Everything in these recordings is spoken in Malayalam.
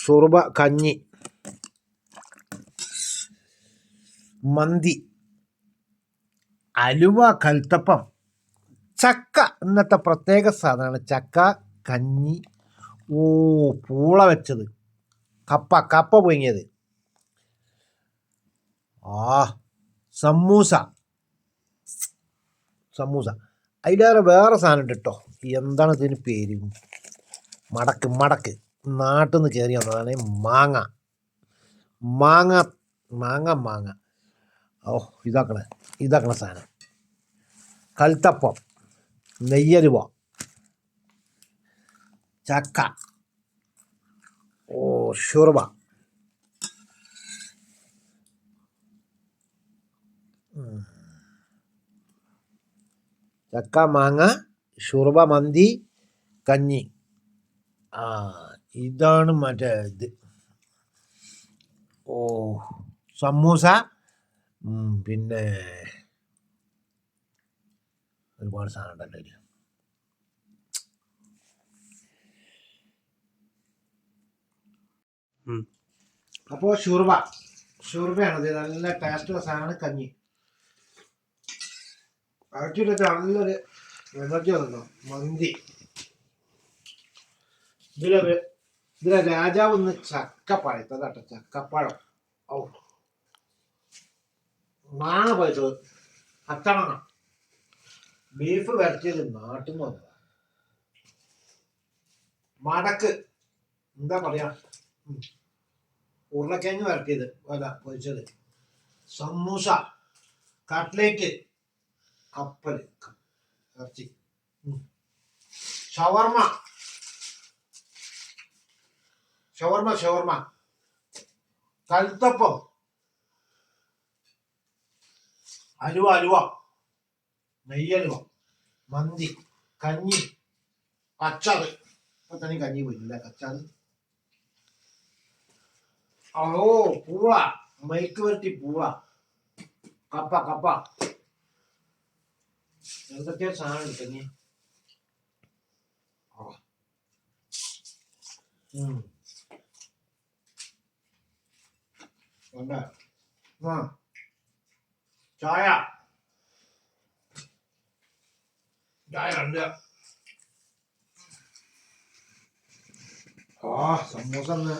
ഷുർബ കഞ്ഞി. മന്തി. അലുവ കൽത്തപ്പം. ചക്ക ഇന്നത്തെ പ്രത്യേക സാധനമാണ്. ചക്ക കഞ്ഞി. ഓ പൂള വെച്ചത്. കപ്പ കപ്പ പൊങ്ങിയത് ആ സമൂസ. സമൂസ. അതിലേറെ വേറെ സാധനം ഉണ്ട് കേട്ടോ. എന്താണ് ഇതിന് പേര്? മടക്ക് മടക്ക്. നാട്ടിൽ നിന്ന് കയറി വന്നതാണ് മാങ്ങ. മാങ്ങ മാങ്ങ മാങ്ങ. ഓ ഇതാക്കണ ഇതാക്കണ സാധനം. കൽത്തപ്പം നെയ്യരുവ ചക്ക ഓ ഷുർബ ചക്ക മാങ്ങ ഷുർബ മന്തി കഞ്ഞി. ആ ഇതാണ് മറ്റേ ഇത്. ഓ സമൂസ പിന്നെ ഒരുപാട് സാധനം ഉണ്ടല്ലോ ഇതിൽ അപ്പോൾ ഷുർബ ഷുർബയാണ് ഇത് നല്ല ടേസ്റ്റുള്ള സാധനമാണ് കഞ്ഞി. ആക്ച്വലി നല്ലൊരു എനർജി വന്നോ മന്തി. ഇതിലെ രാജാവ് ഒന്ന് ചക്ക കേട്ടോ ചക്കപ്പഴം. ഓ മാണ പഴുത്തത് അത്തണ ബീഫ് വരച്ചത് നാട്ടിൽ നിന്ന് വന്നതാ. മടക്ക് എന്താ പറയാ. ഉരുളക്കിഴങ്ങ് വരട്ടിയത് അല്ല പൊരിച്ചത്. സമൂസ കട്ട്ലേറ്റ് കപ്പൽ ഇറച്ചി. ഉം. ഷവർമ ഷവർമ. കൽത്തപ്പം അലുവ അലുവ. നെയ്യലുവ. മന്തി. കഞ്ഞി. അച്ചാറ് ഇപ്പൊ തന്നെ കഞ്ഞി പോയില്ല അച്ചാറ് ഓ പൂള മൈക്ക് വരട്ടി പൂള കപ്പ കപ്പ. എന്തൊക്കെയാ സാധനം കഞ്ഞി. ആ. ഉം. ഉണ്ട്. ആ. ചായ ചായ ഉണ്ട് ആ സമൂസ ഒന്ന്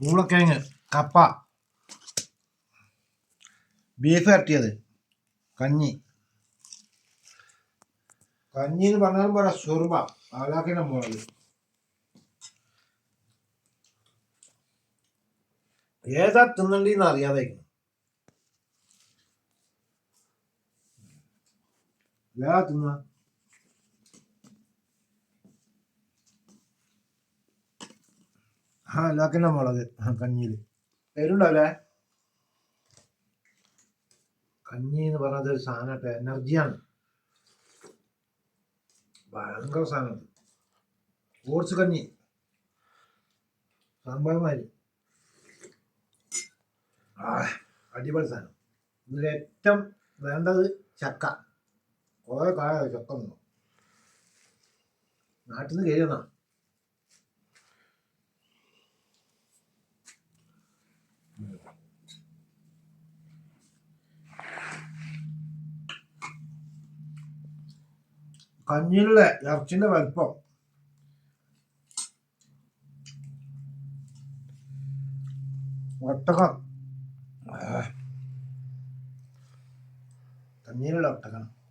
പൂളക്കിഴങ്ങ് കപ്പ ബീഫ് ഇറട്ടിയത് കഞ്ഞി കഞ്ഞി എന്ന് പറഞ്ഞാലും പോലെ ഷുർബ ആലാക്കിനെ മുളക് ഏതാ തിന്നണ്ടീന്ന് അറിയാതെ ഏതാ തിന്ന? ആ ആലാക്കിനെ മുളക് ആ കഞ്ഞിയിൽ പേരുണ്ടാവില്ലേ കഞ്ഞി എന്ന് പറഞ്ഞത് ഒരു സാധനട്ടെ എനർജിയാണ്. ഭയങ്കര സാധനം ഓർച്ച് കഞ്ഞി. സാമ്പാർമാരി. അടിപൊളി സാധനം. ഇതിൽ ഏറ്റവും വേണ്ടത് ചക്ക. കുറെ കാലമായി ചക്ക നിന്നു നാട്ടിൽ നിന്ന് കയറിയെന്നാ കഞ്ഞിലുള്ള ഇറച്ചിന്റെ വലിപ്പം. ഒട്ടകം. കഞ്ഞിയിലുള്ള ഒട്ടകം.